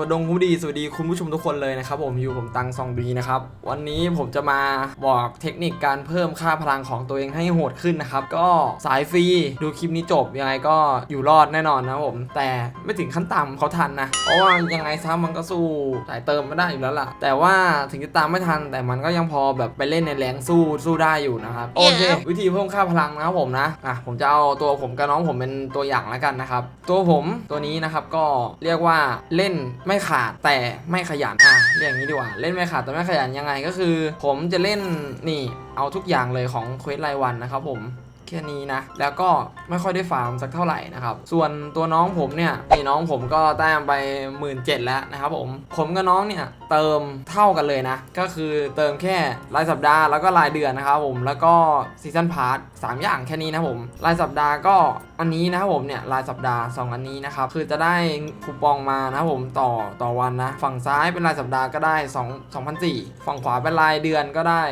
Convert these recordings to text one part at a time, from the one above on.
วัสดีคุณผู้ดีสวัสดีคุณผู้ชมทุกคนเลยนะครับผมอยู่ผมตังซองบีนะครับวันนี้ผมจะมาบอกเทคนิคการเพิ่มค่าพลังของตัวเองให้โหดขึ้นนะครับก็สายฟรีดูคลิปนี้จบยังไงก็อยู่รอดแน่นอนนะครับผม แต่ไม่ถึงขั้นต่ำเขาทันนะเพราะว่ายังไงซะมันก็สู้สายเติมไม่ได้อยู่แล้วล่ะ แต่ว่าถึงจะตามไม่ทัน แต่มันก็ยังพอแบบไปเล่นในแรงสู้สู้ได้อยู่นะครับโอเควิธีเพิ่มค่าพลังนะครับผมนะอะผมจะเอาตัวผมกับน้องผมเป็นตัวอย่างแล้วกันนะครับตัวผมตัวนี้นะครับก็เรียกว่าเล่นไม่ขาดแต่ไม่ขยันอะเรียกอย่างนี้ดีกว่า เล่นไม่ขาดแต่ไม่ขยันยังไงก็คือ ผมจะเล่นนี่เอาทุกอย่างเลยของเควสรายวันนะครับผมแค่นี้นะ แล้วก็ไม่ค่อยได้ฟาร์มสักเท่าไหร่นะครับ ส่วนตัวน้องผมเนี่ยไอ้น้องผมก็แต้มไปหมื่นเแล้วนะครับผม ผมกับน้องเนี่ยเติมเท่ากันเลยนะ ก็คือเติมแค่รายสัปดาห์แล้วก็รายเดือนนะครับผม แล้วก็ซีซันพาร์ทสามอย่างแค่นี้นะผม รายสัปดาห์ก็อันนี้นะครับผมเนี่ยรายสัปดาห์ 2 อันนี้นะครับคือจะได้คูปองมานะครับผมต่อต่อวันนะ ฝั่งซ้ายเป็นรายสัปดาห์ก็ได้2 2,004ฝั่งขวาเป็นรายเดือนก็ได้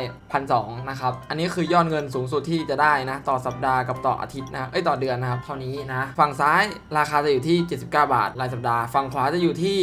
1,200นะครับอันนี้คือยอดเงินสูงสุดที่จะได้นะต่อสัปดาห์กับต่ออาทิตย์นะเอ้ยต่อเดือนนะครับเท่านี้นะฝั่งซ้ายราคาจะอยู่ที่ 79 บาท รายสัปดาห์ ฝั่งขวาจะอยู่ที่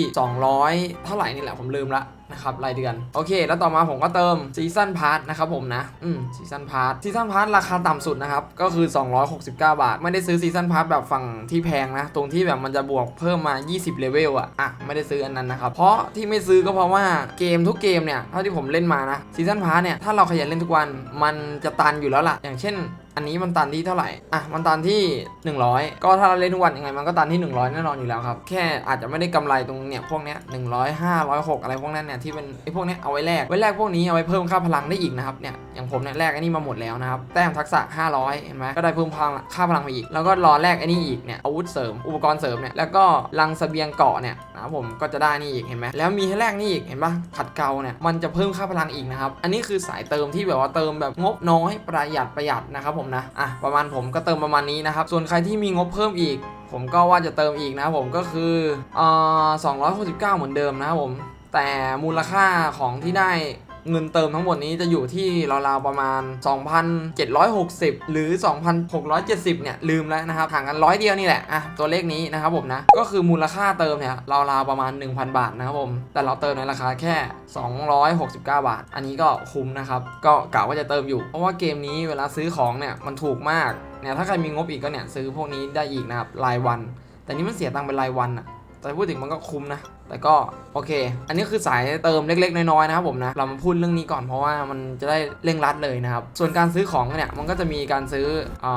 200 เท่าไหร่นี่แหละผมลืมละ นะครับรายเดือน โอเค แล้วต่อมาผมก็เติมซีซันพาร์ทนะครับผมนะ อืมซีซันพาร์ทซีซันพาร์ทราคาต่ำสุดนะครับ ก็คือ 269 บาท ไม่ได้ซื้อซีซันพาร์ทแบบฝั่งที่แพงนะ ตรงที่แบบมันจะบวกเพิ่มมา 20 เลเวลอะอะ ไม่ได้ซื้ออันนั้นนะครับ เพราะที่ไม่ซื้อก็เพราะว่าเกมทุกเกมเนี่ย เท่าที่ผมเล่นมานะซีซันพาร์ทเนี่ย ถ้าเราขยันเล่นทุกวัน มันจะตันอยู่แล้วล่ะ อย่างเช่น อันนี้มันตันที่เท่าไหร่ อะ มันตันที่ 100 ก็ถ้าเราเล่นทุกวันยังไง มันก็ตันที่ 100 แน่นอนอยู่แล้วครับ แค่อาจจะไม่ได้กำไรตรงเนี่ยพวกเนี้ย100 500 6อยห้าร้อยหกอะไรพวกนั้นเนี่ยที่เป็นไอ้พวกเนี้ยเอาไว้แลกไว้แลกพวกนี้เอาไว้เพิ่มค่าพลังได้อีกนะครับ เนี่ยอย่างผมเนี่ยแลกไอ้นี่มาหมดแล้วนะครับ แต้มทักษะ 500 เห็นไหมก็ได้เพิ่มพลังค่าพลังไปอีก แล้วก็รอแลกไอ้นี่อีกเนี่ยอาวุธเสริมอุปกรณ์เสริมเนี่ยแล้วก็ลังเสบียงเกาะเนี่ยนะผมก็จะได้นี่อีกเห็นไหมแล้วมีให้แลกนี่อีกเห็นปะขัดเกลาเนี่ยมันจะเพิ่มค่าพลังอีกนะครับอันนี้คือสายเติมที่แบบว่าเติมแบบงบน้อยประหยัดประหยัดนะครับผมนะอะประมาณผมก็เติมประมาณนี้นะครับส่วนใครที่มีงบเพิ่มอีก ผมก็ว่าจะเติมอีกนะผมก็คือเอ่อ269 เหมือนเดิมนะครับผมแต่มูลค่าของที่ได้ เงินเติมทั้งหมดนี้จะอยู่ที่ราวๆประมาณ 2,760 หรือ 2,670 เนี่ย ลืมแล้วนะครับห่างกันร้อยเดียวนี่แหละอะตัวเลขนี้นะครับผมนะ ก็คือมูลค่าเติมเนี่ยราวๆประมาณ 1,000 บาทนะครับผม แต่เราเติมในราคาแค่ 269 บาท อันนี้ก็คุ้มนะครับ ก็กะว่าจะเติมอยู่ เพราะว่าเกมนี้เวลาซื้อของเนี่ยมันถูกมากเนี่ยถ้าใครมีงบอีกก็เนี่ยซื้อพวกนี้ได้อีกนะครับรายวัน แต่นี้มันเสียตังค์เป็นรายวันอะแต่พูดถึงมันก็คุ้มนะ แต่ก็โอเค อันนี้คือสายเติมเล็กๆ น้อยๆนะครับผมนะ เรามาพูดเรื่องนี้ก่อนเพราะว่ามันจะได้เร่งรัดเลยนะครับ ส่วนการซื้อของเนี่ยมันก็จะมีการซื้อเอ่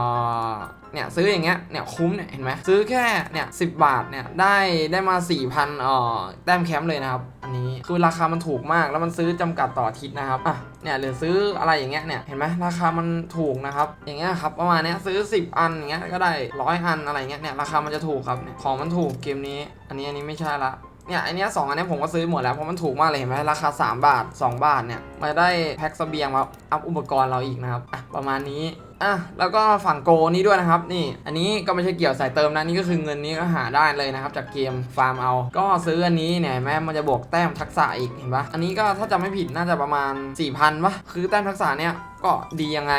อเนี่ยซื้ออย่างเงี้ยเนี่ยคุ้มเนี่ยเห็นไหมซื้อแค่เนี่ยสิบาทเนี่ยได้ได้มา4,000เอ่อแต้มแคมป์เลยนะครับ อันนี้คือราคามันถูกมากแล้วมันซื้อจำกัดต่ออาทิตย์นะครับอะเนี่ยหรือซื้ออะไรอย่างเงี้ยเนี่ยเห็นไหมราคามันถูกนะครับ อย่างเงี้ยครับประมาณเนี้ยซื้อ 10 อันอย่างเงี้ยก็ได้ร้อยอันอะไรเงี้ยเนี่ยราคามันจะถูกครับเนี่ยของมันถูกเกมนี้ อันนี้อันนี้ไม่ใช่ละ เนี่ยไอเนี้ยสองอันนี้ผมก็ซื้อหมดแล้วเพราะมันถูกมากเลยเห็นไหมราคา 3 บาท 2 บาทเนี่ยมาได้แพ็คเสบียงมาอัพอุปกรณ์เราอีกนะครับอะประมาณนี้อะแล้วก็ฝั่งโกนี้ด้วยนะครับนี่อันนี้ก็ไม่ใช่เกี่ยวสายเติมนะนี่ก็คือเงินนี้ก็หาได้เลยนะครับจากเกมฟาร์มเอา ก็ซื้ออันนี้เนี่ยเห็นไหมมันจะบวกแต้มทักษะอีกเห็นปะอันนี้ก็ถ้าจำไม่ผิดน่าจะประมาณ 4,000ปะคือแต้มทักษะเนี่ยก็ดียังไง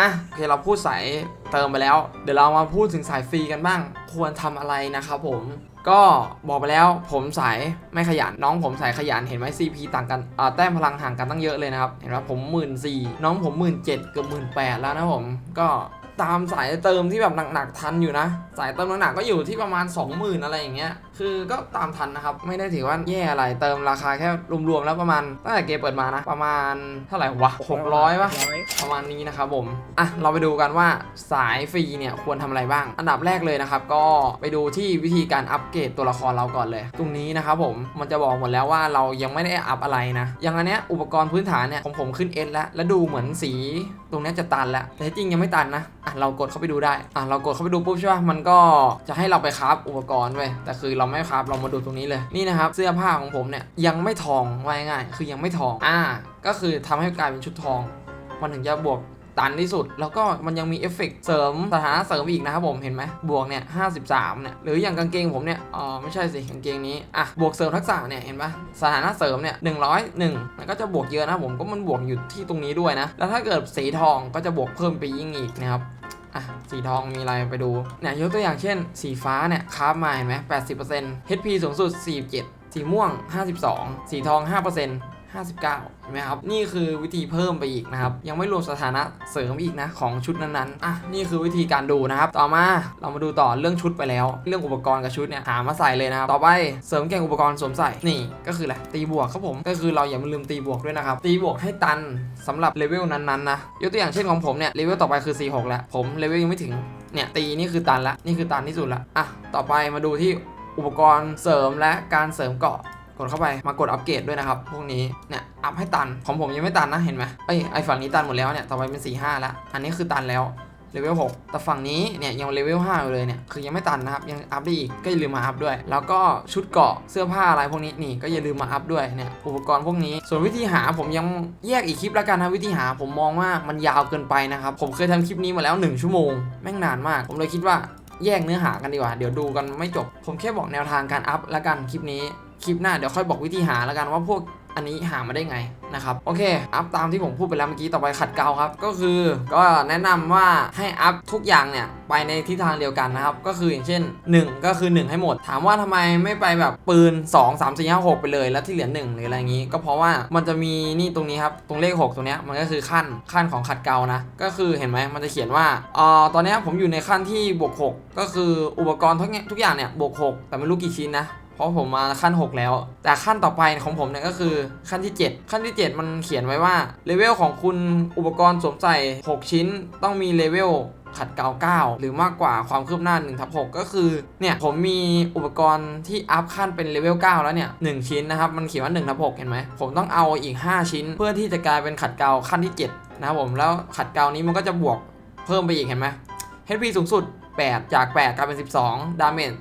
อะโอเคเราพูดสายเติมไปแล้ว เดี๋ยวเรามาพูดถึงสายฟรีกันบ้าง ควรทำอะไรนะครับผมก็บอกไปแล้วผมสายไม่ขยันน้องผมสายขยันเห็นไหม CP ต่างกันแต้มพลังห่างกันตั้งเยอะเลยนะครับ เห็นไหมผมหมื่นสี่น้องผมหมื่นเจ็ดเกือบหมื่นแปดแล้วนะผมก็ ตามสายเติมที่แบบหนักๆทันอยู่นะ สายเติมหนักๆก็อยู่ที่ประมาณ 20,000 อะไรอย่างเงี้ย คือก็ตามทันนะครับ ไม่ได้ถือว่าแย่อะไร เติมราคาแค่รวมๆแล้วประมาณตั้งแต่เกมเปิดมานะ ประมาณเท่าไหร่วะ 600ปะประมาณนี้นะครับผม อะ เราไปดูกันว่าสายฟรีเนี่ยควรทำอะไรบ้าง อันดับแรกเลยนะครับ ก็ไปดูที่วิธีการอัปเกรดตัวละครเราก่อนเลย ตรงนี้นะครับผม มันจะบอกหมดแล้วว่าเรายังไม่ได้อัพอะไรนะ อย่างอันเนี้ยอุปกรณ์พื้นฐานเนี่ยของผมขึ้น S แล้ว แล้วดูเหมือนสีตรงเนี้ยจะตันแล้ว แต่ที่จริงยังไม่ตันนะอะเรากดเข้าไปดูได้อะเรากดเข้าไปดูปุ๊บใช่ป่ะมันก็จะให้เราไปคราฟอุปกรณ์เว้ยแต่คือเราไม่คราฟเรามาดูตรงนี้เลยนี่นะครับเสื้อผ้าของผมเนี่ยยังไม่ทองไว้ง่ายคือยังไม่ทองอ่าก็คือทำให้กลายเป็นชุดทองมันถึงจะบวก ตันที่สุด แล้วก็มันยังมีเอฟเฟกต์เสริมสถานะเสริมอีกนะครับผมเห็นไหมบวกเนี่ย53เนี่ยหรืออย่างกางเกงผมเนี่ยอ๋อไม่ใช่สิกางเกงนี้อะบวกเสริมทักษะเนี่ยเห็นปะสถานะเสริมเนี่ย101มันก็จะบวกเยอะนะผมก็มันบวกอยู่ที่ตรงนี้ด้วยนะ แล้วถ้าเกิดสีทองก็จะบวกเพิ่มไปยิ่งอีกนะครับอะสีทองมีอะไรไปดูเนี่ยยกตัวอย่างเช่น สีฟ้าเนี่ยคราฟมาเห็นไหม80% HP สูงสุด47สีม่วง 52 สีทอง 5% 59เห็นไหมครับ นี่คือวิธีเพิ่มไปอีกนะครับ ยังไม่รวมสถานะเสริมอีกนะของชุดนั้นๆ อะ นี่คือวิธีการดูนะครับ ต่อมาเรามาดูต่อเรื่องชุดไปแล้ว เรื่องอุปกรณ์กับชุดเนี่ยหามาใส่เลยนะครับ ต่อไปเสริมแก่งอุปกรณ์สวมใส่ นี่ก็คืออะไร ตีบวกครับผม ก็คือเราอย่าลืมตีบวกด้วยนะครับ ตีบวกให้ตันสำหรับเลเวลนั้นๆนะ ยกตัวอย่างเช่นของผมเนี่ย เลเวลต่อไปคือ 46 แล้ว ผมเลเวลยังไม่ถึง เนี่ย ตีนี่คือตันละ นี่คือตันที่สุดละ อะ ต่อไปมาดูที่อุปกรณ์เสริมและการเสริมเกาะ กดเข้าไปมากดอัปเกรดด้วยนะครับพวกนี้เนี่ยอัพให้ตันของผมยังไม่ตันนะเห็นไหมเอ้ยไอฝั่งนี้ตันหมดแล้วเนี่ยต่อไปเป็น 4 5 แล้ว อันนี้คือตันแล้วเลเวล6แต่ฝั่งนี้เนี่ยยังเลเวล5อยู่เลยเนี่ยคือยังไม่ตันนะครับยังอัพได้อีกก็อย่าลืมมาอัพด้วย แล้วก็ชุดเกาะเสื้อผ้าอะไรพวกนี้นี่ก็อย่าลืมมาอัพด้วยเนี่ยอุปกรณ์พวกนี้ ส่วนวิธีหาผมยังแยกอีกคลิปแล้วกันนะวิธีหาผมมองว่ามันยาวเกินไปนะครับผมเคยทำคลิปนี้มาแล้ว 1 ชั่วโมงแม่งนานมาก ผมเลยคิดว่าแยกเนื้อหากันดีกว่า เดี๋ยวดูกันไม่จบ ผมแค่บอกแนวทางการอัพล้วกันคลิปนี้ คลิปหน้าเดี๋ยวค่อยบอกวิธีหาแล้วกันว่าพวกอันนี้หามาได้ไงนะครับโอเค อัพตามที่ผมพูดไปแล้วเมื่อกี้ต่อไปขัดเกลาครับ ก็คือก็แนะนำว่าให้อัพทุกอย่างเนี่ยไปในทิศทางเดียวกันนะครับ ก็คืออย่างเช่น 1 ก็คือ 1 ให้หมด ถามว่าทำไมไม่ไปแบบปืน 2 3 4 5 6 ไปเลย แล้วที่เหลือ1หรืออะไรอย่างนี้ ก็เพราะว่ามันจะมีนี่ตรงนี้ครับ ตรงเลข 6 ตรงเนี้ยมันก็คือขั้นขั้นของขัดเกลานะ ก็คือเห็นไหมมันจะเขียนว่าอ่อตอนนี้ผมอยู่ในขั้นที่บวก6ก็คืออุปกรณ์ทุกอย่างทุกอย่างเนี่ยบวก6แต่ไม่รู้กี่ชิ้นนะ เพราะผมมาขั้น 6 แล้ว แต่ขั้นต่อไปของผมเนี่ยก็คือขั้นที่ 7 ขั้นที่ 7 มันเขียนไว้ว่าเลเวลของคุณอุปกรณ์สวมใส่ 6 ชิ้น ต้องมีเลเวลขัดเกลา9หรือมากกว่าความคืบหน้า1ทับ6ก็คือ เนี่ย ผมมีอุปกรณ์ที่อัพขั้นเป็นเลเวล9แล้วเนี่ย 1 ชิ้นนะครับ มันเขียนว่า1ทับ6เห็นไหม ผมต้องเอาอีก 5 ชิ้น เพื่อที่จะกลายเป็นขัดเกาขั้นที่ 7 นะครับผมแล้วขัดเกานี้มันก็จะบวกเพิ่มไปอีกเห็นไหม HP สูงสุด 8 จาก 8 กลายเป็น 12 ดาเมจ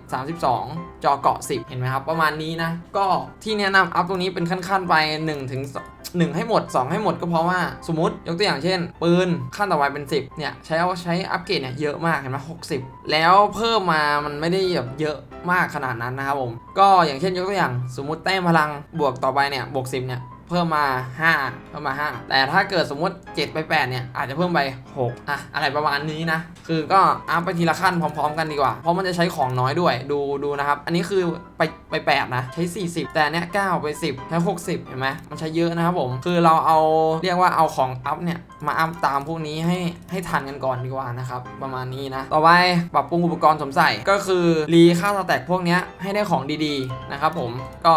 32 จอเกาะ 10 เห็นไหมครับ ประมาณนี้นะ ก็ที่แนะนำอัพตรงนี้เป็นขั้นๆไป1ถึง1ให้หมด 2 ให้หมดก็เพราะว่าสมมติยกตัวอย่างเช่น ปืนขั้นต่อไปเป็น 10 เนี่ย ใช้เอาใช้อัปเกรดเนี่ยเยอะมากเห็นไหม60แล้วเพิ่มมามันไม่ได้แบบเยอะมากขนาดนั้นนะครับผม ก็อย่างเช่นยกตัวอย่าง สมมติแต้มพลังบวกต่อไปเนี่ยบวก10เนี่ย เพิ่มมา 5 เพิ่มมา 5 แต่ถ้าเกิดสมมติ 7 ไป 8 เนี่ย อาจจะเพิ่มไป 6 อะ อะไรประมาณนี้นะ คือก็อัพไปทีละขั้นพร้อม ๆ กันดีกว่า เพราะมันจะใช้ของน้อยด้วย ดูดูนะครับ อันนี้คือไปไป 8 นะ ใช้ 40 แต่เนี้ย9ไป 10 ใช้ 60 เห็นไหมมันใช้เยอะนะครับผม คือเราเอาเรียกว่าเอาของอัพเนี่ยมาอัพตามพวกนี้ให้ให้ทันกันก่อนดีกว่านะครับ ประมาณนี้นะ ต่อไปปรับปรุงอุปกรณ์สมใส่ก็คือรีค่าสแต็กพวกเนี้ยให้ได้ของดีๆนะครับผมก็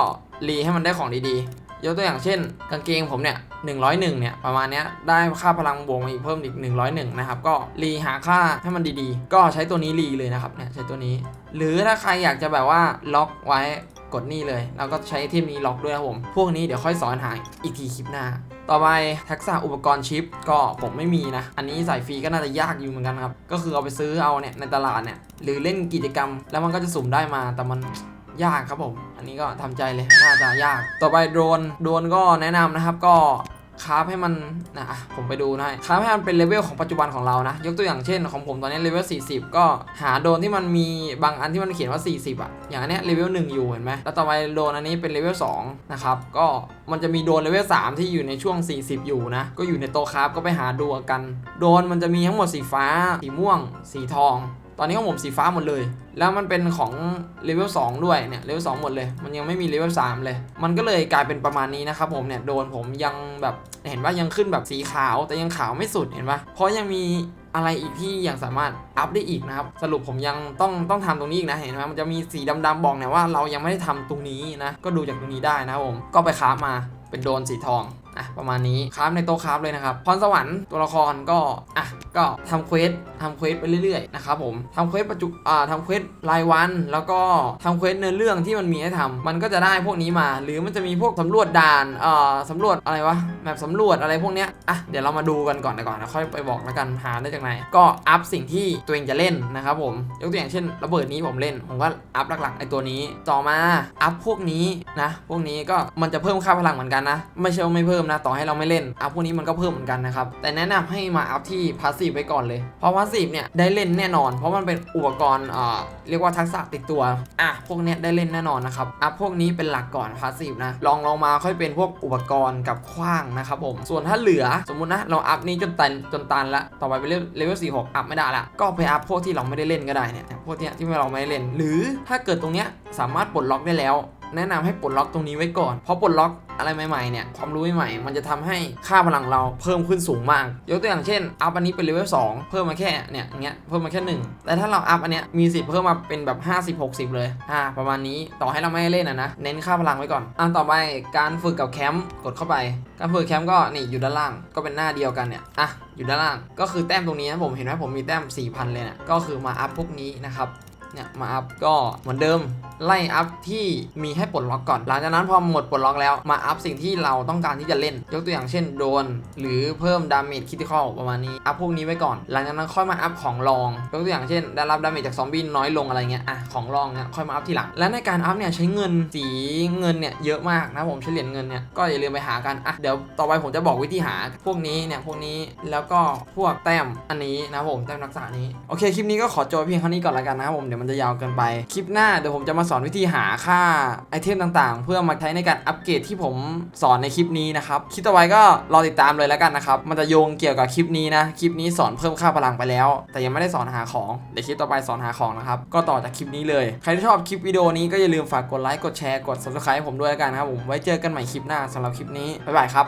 รีให้มันได้ของดีๆ ยกตัวอย่างเช่น กางเกงผมเนี่ย101เนี่ยประมาณเนี้ยได้ค่าพลังบวกมาอีกเพิ่มอีก 101นะครับก็รีหาค่าให้มันดีๆ ก็ใช้ตัวนี้รีเลยนะครับเนี่ยใช้ตัวนี้ หรือถ้าใครอยากจะแบบว่าล็อกไว้กดนี่เลยแล้วก็ใช้เทมนี้ล็อกด้วยครับผม พวกนี้เดี๋ยวค่อยสอนหาอีกทีคลิปหน้า ต่อไปทักษะอุปกรณ์ชิปก็ผมไม่มีนะ อันนี้ใส่ฟรีก็น่าจะยากอยู่เหมือนกันครับ ก็คือเอาไปซื้อเอาเนี่ยในตลาดเนี่ยหรือเล่นกิจกรรม แล้วมันก็จะสุ่มได้มาแต่มัน ยากครับผม อันนี้ก็ทำใจเลยน่าจะยาก ต่อไปโดรนโดรนก็แนะนำนะครับก็คราฟให้มันนะอะผมไปดูนะคราฟให้มันเป็นเลเวลของปัจจุบันของเรานะ ยกตัวอย่างเช่นของผมตอนนี้เลเวล 40 ก็หาโดนที่มันมีบางอันที่มันเขียนว่า 40 อะ อย่างอันเนี้ยเลเวล 1 อยู่เห็นไหมแล้วต่อไปโดนอันนี้เป็นเลเวล 2 นะครับ ก็มันจะมีโดนเลเวล 3 ที่อยู่ในช่วง 40 อยู่นะ ก็อยู่ในโตคราฟก็ไปหาดูกัน โดนมันจะมีทั้งหมดสีฟ้า สีม่วง สีทอง ตอนนี้ของผมสีฟ้าหมดเลย แล้วมันเป็นของเลเวล2ด้วยเนี่ยเลเวล2หมดเลย มันยังไม่มีเลเวล3เลย มันก็เลยกลายเป็นประมาณนี้นะครับผมเนี่ยโดนผมยังแบบเห็นว่ายังขึ้นแบบสีขาวแต่ยังขาวไม่สุดเห็นปะเพราะยังมีอะไรอีกที่ยังสามารถอัพได้อีกนะครับ สรุปผมยังต้องต้องทำตรงนี้อีกนะเห็นไหมมันจะมีสีดำๆบอกเนี่ยว่าเรายังไม่ได้ทำตรงนี้นะก็ดูจากตรงนี้ได้นะครับผมก็ไปคราฟมาเป็นโดนสีทอง อะประมาณนี้คราฟในโต๊ะคราฟเลยนะครับพรสวรรค์ตัวละครก็อะก็ทำเควสทำเควสไปเรื่อยๆนะครับผมทำเควสปัจจุอ่าทำเควสรายวัน แล้วก็ทำเควสเนื้อเรื่องที่มันมีให้ทำมันก็จะได้พวกนี้มา หรือมันจะมีพวกสำรวจด่านเอ่อสำรวจอะไรวะแบบสำรวจอะไรพวกเนี้ยอะเดี๋ยวเรามาดูกันก่อนดีกว่อนนะค่อยไปบอกแล้วกันหาได้จากไหนก็อัพสิ่งที่ตัวเองจะเล่นนะครับผมยกตัวอย่างเช่นระเบิดนี้ผมเล่นผมก็อัพหลักๆไอตัวนี้ต่อมาอัพพวกนี้นะพวกนี้ก็มันจะเพิ่มค่าพลังเหมือนกันนะ ไม่ใช่ไม่เพิ่มนะต่อให้เราไม่เล่นอัพพวกนี้มันก็เพิ่มเหมือนกันนะครับ แต่แนะนำให้มาอัพที่พาสซีฟไว้ก่อนเลย เพราะพาสซีฟเนี่ยได้เล่นแน่นอน เพราะมันเป็นอุปกรณ์เอ่อเรียกว่าทักษะติดตัวอะพวกเนี้ยได้เล่นแน่นอนนะครับอัพพวกนี้เป็นหลักก่อนพาสซีฟนะลองลองมาค่อยเป็นพวกอุปกรณ์กับขว้างนะครับผมส่วนถ้าเหลือสมมุตินะเราอัพนี้จนตันจนตันละต่อไปเป็นเลเวล46อัพไม่ได้ละก็ไปอัพพวกที่เราไม่ได้เล่นก็ได้เนี่ยพวกเนี้ยที่เราไม่ได้เล่น หรือถ้าเกิดตรงเนี้ยสามารถปลดล็อกได้แล้ว แนะนำให้ปลดล็อกตรงนี้ไว้ก่อน เพราะปลดล็อกอะไรใหม่ๆเนี่ยความรู้ใหม่ๆมันจะทำให้ค่าพลังเราเพิ่มขึ้นสูงมาก ยกตัวอย่างเช่นอัพอันนี้เป็นเลเวล2เพิ่มมาแค่เนี่ยเงี้ยเพิ่มมาแค่ 1 แต่ถ้าเราอัพอันเนี้ยมีสิทธิ์เพิ่มมาเป็นแบบ 50 60 เลยอ่าประมาณนี้ต่อให้เราไม่เล่นอะนะ เน้นค่าพลังไว้ก่อนอันต่อไปการฝึกกับแคมป์กดเข้าไป การฝึกแคมป์ก็นี่อยู่ด้านล่างก็เป็นหน้าเดียวกันเนี่ยอะอยู่ด้านล่างก็คือแต้มตรงนี้นะผมเห็นไหมผมมีแต้ม4,000เลยนี่ยก็คือมาอัพพวกนี้นะครับ เนี่ยมาอัพก็เหมือนเดิมไล่อัพที่มีให้ปลดล็อกก่อน หลังจากนั้นพอหมดปลดล็อกแล้วมาอัพสิ่งที่เราต้องการที่จะเล่น ยกตัวอย่างเช่นโดน หรือเพิ่มดาเมจคิติคอลประมาณนี้ อัพพวกนี้ไว้ก่อน หลังจากนั้นค่อยมาอัพของรอง ยกตัวอย่างเช่น ได้รับดาเมจจากซอมบี้น้อยลงอะไรเงี้ย อะของรองเนี่ยค่อยมาอัพทีหลัง และในการอัพเนี่ยใช้เงินสีเงินเนี่ยเยอะมากนะผมใช้เหรียญเงินเนี่ย ก็อย่าลืมไปหากัน อะเดี๋ยวต่อไปผมจะบอกวิธีหาพวกนี้เนี่ยพวกนี้แล้วก็พวกแต้มอันนี้นะผมแต้มรักษานี้ โอเคคลิปนี้ก็ขอจบเพียงเท่านี้ก่อนละกันนะครับผมเดี๋ยวมันจะยาวเกินไป คลิปหน้าเดี๋ยวผมจะมาสอนวิธีหาค่าไอเทมต่างๆ เพื่อมาใช้ในการอัปเกรดที่ผมสอนในคลิปนี้นะครับคลิปต่อไปก็รอติดตามเลยแล้วกันนะครับ มันจะโยงเกี่ยวกับคลิปนี้นะ คลิปนี้สอนเพิ่มค่าพลังไปแล้ว แต่ยังไม่ได้สอนหาของ เดี๋ยวคลิปต่อไปสอนหาของนะครับ ก็ต่อจากคลิปนี้เลย ใครที่ชอบคลิปวิดีโอนี้ก็อย่าลืมฝากกดไลค์ กดแชร์ กด subscribe ให้ผมด้วยแล้วกันครับผม ไว้เจอกันใหม่คลิปหน้าสำหรับคลิปนี้ บ๊ายบายครับ